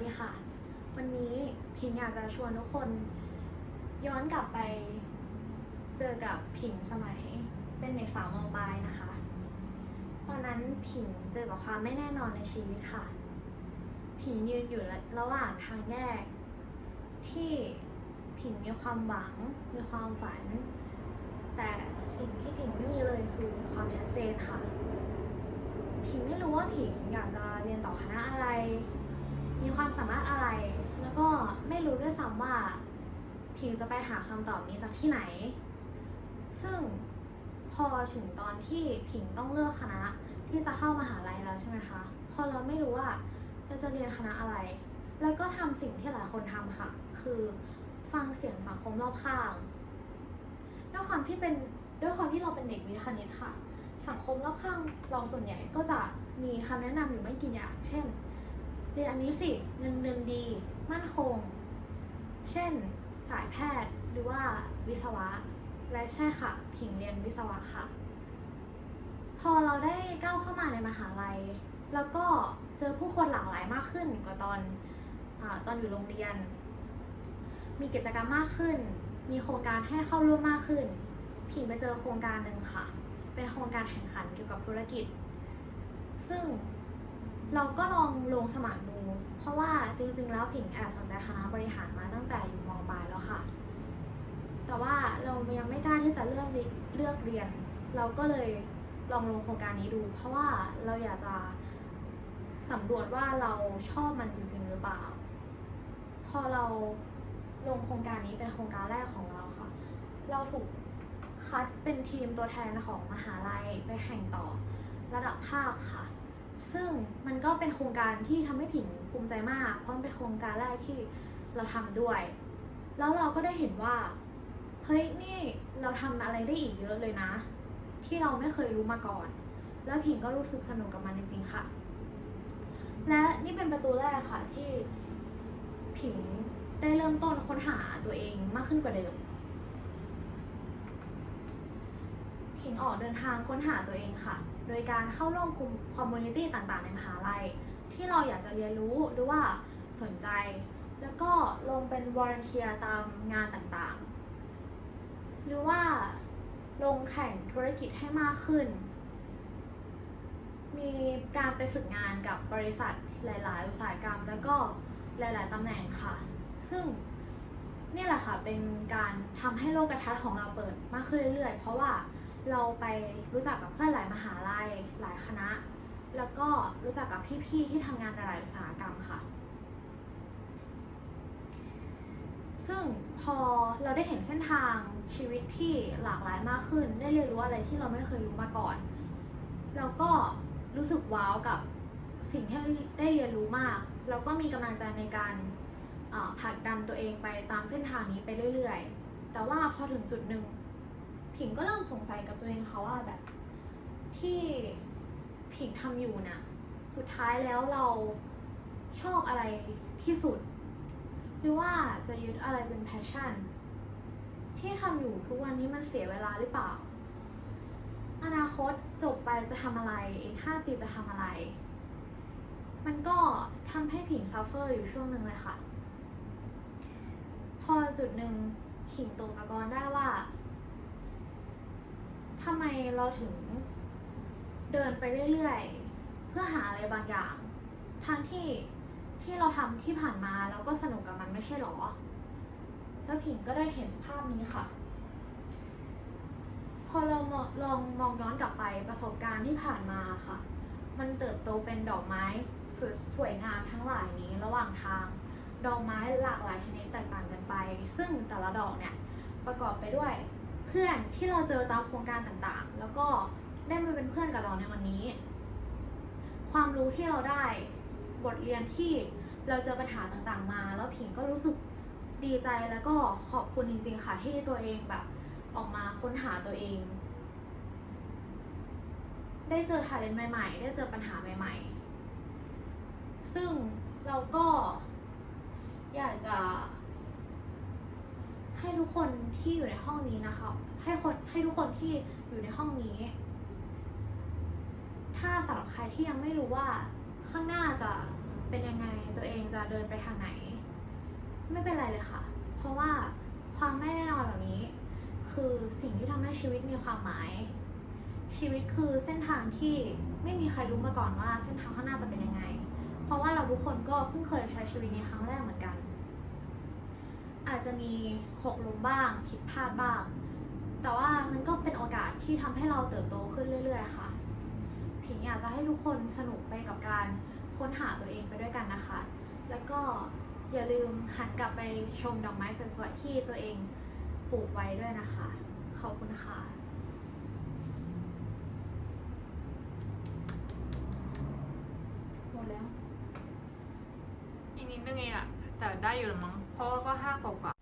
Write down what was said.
วัสดีค่ะ วันนี้พิงอยากจะชวนทุกคน ย้อนกลับไปเจอกับผิงสมัยเป็นเด็กสาวมปลายนะคะ ตอนนั้นผิงเจอกับความไม่แน่นอนในชีวิตค่ะ ผิงยืนอยู่ระหว่างทางแยก ที่ผิงมีความหวังมีความฝัน แต่สิ่งที่ผิงไม่มีเลยคือความชัดเจนค่ะ ผิงไม่รู้ว่าผิงอยากจะเรียนต่อคณะอะไร มีความสามารถอะไร แล้วก็ไม่ รู้ด้วยซ้ำว่าผิงจะไปหาคำตอบนี้จากที่ไหน ซึ่งพอถึงตอนที่ผิงต้องเลือกคณะที่จะเข้ามหาลัยแล้วใช่ไหมคะ พอเราไม่รู้ว่าเราจะเรียนคณะอะไร แล้วก็ทำสิ่งที่หลายคนทำค่ะ คือฟังเสียงสังคมรอบข้าง ด้วยความที่เป็นด้วยความที่เราเป็นเด็กวิทย์คณิตค่ะ สังคมรอบข้างเราส่วนใหญ่ก็จะมีคำแนะนำอยู่ไม่กี่อย่าง เช่น เรียนอันนี้สิ เงินเดือนดี มั่นคง เช่นสายแพทย์หรือว่าวิศวะ และใช่ค่ะผิงเรียนวิศวะค่ะ พอเราได้ก้าวเข้ามาในมหาลัย แล้วก็เจอผู้คนหลากหลายมากขึ้นกว่าตอนอตอนอยู่โรงเรียน มีกิจกรรมมากขึ้น มีโครงการให้เข้าร่วมมากขึ้น ผิงไปเจอโครงการหนึ่งค่ะ เป็นโครงการแข่งขันเกี่ยวกับธุรกิจ ซึ่ง เราก็ลองลงสมัครดู เพราะว่าจริงๆ แล้วผิงแอบสนใจคณะบริหารมาตั้งแต่อยู่มปลายแล้วค่ะ แต่ว่าเรายังไม่กล้าที่จะเลือกเลือกเรียน เราก็เลยลองลงโครงการนี้ดู เพราะว่าเราอยากจะสำรวจว่าเราชอบมันจริง ๆ หรือเปล่า พอเราลงโครงการนี้เป็นโครงการแรกของเราค่ะ เราถูกคัดเป็นทีมตัวแทนของมหาลัยไปแข่งต่อระดับภาคค่ะ ซึ่งมันก็เป็นโครงการที่ทำให้ผิงภูมิใจมาก เพราะมันเป็นโครงการแรกที่เราทำด้วย แล้วเราก็ได้เห็นว่า เฮ้ยนี่เราทำอะไรได้อีกเยอะเลยนะ ที่เราไม่เคยรู้มาก่อน แล้วผิงก็รู้สึกสนุกกับมันจริงๆค่ะ และนี่เป็นประตูแรกค่ะที่ผิงได้เริ่มต้นค้นหาตัวเองมากขึ้นกว่าเดิม ผิงออกเดินทางค้นหาตัวเองค่ะ โดยการเข้าร่วมกลุ่มคอมมูนิตี้ต่างๆ ในมหาลัย ที่เราอยากจะเรียนรู้หรือว่าสนใจ แล้วก็ลงเป็นวอร์เนเทียตามงานต่างๆ หรือว่าลงแข่งธุรกิจให้มากขึ้น มีการไปฝึกงานกับบริษัทหลาย ๆ อุตสาหกรรม แล้วก็หลาย ๆตำแหน่งค่ะ ซึ่งนี่แหละค่ะเป็นการทำให้โลกทัศน์ของเราเปิดมากขึ้นเรื่อยๆ เพราะว่า เราไปรู้จักกับเพื่อนหลายมหาลัยหลายคณะ แล้วก็รู้จักกับพี่ๆที่ทำงานในหลายอุตสาหกรรมค่ะ ซึ่งพอเราได้เห็นเส้นทางชีวิตที่หลากหลายมากขึ้น ได้เรียนรู้อะไรที่เราไม่เคยรู้มาก่อน เราก็รู้สึกว้าวกับสิ่งที่ได้เรียนรู้มาก แล้วก็มีกำลังใจในการผลักดันตัวเองไปตามเส้นทางนี้ไปเรื่อย ๆ แต่ว่าพอถึงจุดหนึ่ง ผิงก็เริ่มสงสัยกับตัวเองค่ะว่าแบบที่ผิงทำอยู่น่ะสุดท้ายแล้วเราชอบอะไรที่สุด หรือว่าจะยึดอะไรเป็นแพชชั่น ที่ทำอยู่ทุกวันนี้มันเสียเวลาหรือเปล่า อนาคตจบไปจะทำอะไรอีกห้าปีจะทำอะไร มันก็ทำให้ผิงซัฟเฟอร์อยู่ช่วงหนึ่งเลยค่ะ พอจุดหนึ่งผิงตกตะกอนได้ว่า ทำไมเราถึงเดินไปเรื่อยๆ เพื่อหาอะไรบางอย่างทางที่ที่เราทำที่ผ่านมาเราก็สนุกกับมันไม่ใช่หรอ แล้วผิงก็ได้เห็นภาพนี้ค่ะ พอเรามองลองมองย้อนกลับไปประสบการณ์ที่ผ่านมาค่ะ มันเติบโตเป็นดอกไม้สวสวยงามทั้งหลายนี้ระหว่างทาง ดอกไม้หลากหลายชนิดแตกต่างกันไป ซึ่งแต่ละดอกเนี่ยประกอบไปด้วย เพื่อนที่เราเจอตามโครงการต่างๆ แล้วก็ได้มาเป็นเพื่อนกับเราในวันนี้ ความรู้ที่เราได้บทเรียนที่เราเจอปัญหาต่างๆมา แล้วผิงก็รู้สึกดีใจแล้วก็ขอบคุณจริง ๆ ค่ะที่ตัวเองแบบออกมาค้นหาตัวเอง ได้เจอทาเลนต์ใหม่ ๆ ได้เจอปัญหาใหม่ ๆ ซึ่งเราก็อยากจะ ให้ทุกคนที่อยู่ในห้องนี้นะคะ ให้คนให้ทุกคนที่อยู่ในห้องนี้ ถ้าสำหรับใครที่ยังไม่รู้ว่าข้างหน้าจะเป็นยังไงตัวเองจะเดินไปทางไหน ไม่เป็นไรเลยค่ะ เพราะว่าความไม่แน่นอนเหล่านี้ คือสิ่งที่ทำให้ชีวิตมีความหมาย ชีวิตคือเส้นทางที่ไม่มีใครรู้มาก่อนว่า เส้นทางข้างหน้าจะเป็นยังไง เพราะว่าเราทุกคนก็เพิ่งเคยใช้ชีวิตนี้ครั้งแรกเหมือนกัน อาจจะมีหกล้มบ้างผิดพลาดบ้าง แต่ว่ามันก็เป็นโอกาสที่ทำให้เราเติบโตขึ้นเรื่อย ๆ ค่ะผิงอยากจะให้ทุกคนสนุกไปกับการค้นหาตัวเองไปด้วยกันนะคะ แล้วก็อย่าลืมหันกลับไปชมดอกไม้สวยๆที่ตัวเองปลูกไว้ด้วยนะคะ ขอบคุณค่ะหมดแล้ว อีกนิดนึงเองอะ แต่ได้อยู่หรือมั้งเพราะว่าก็ห้ากว่า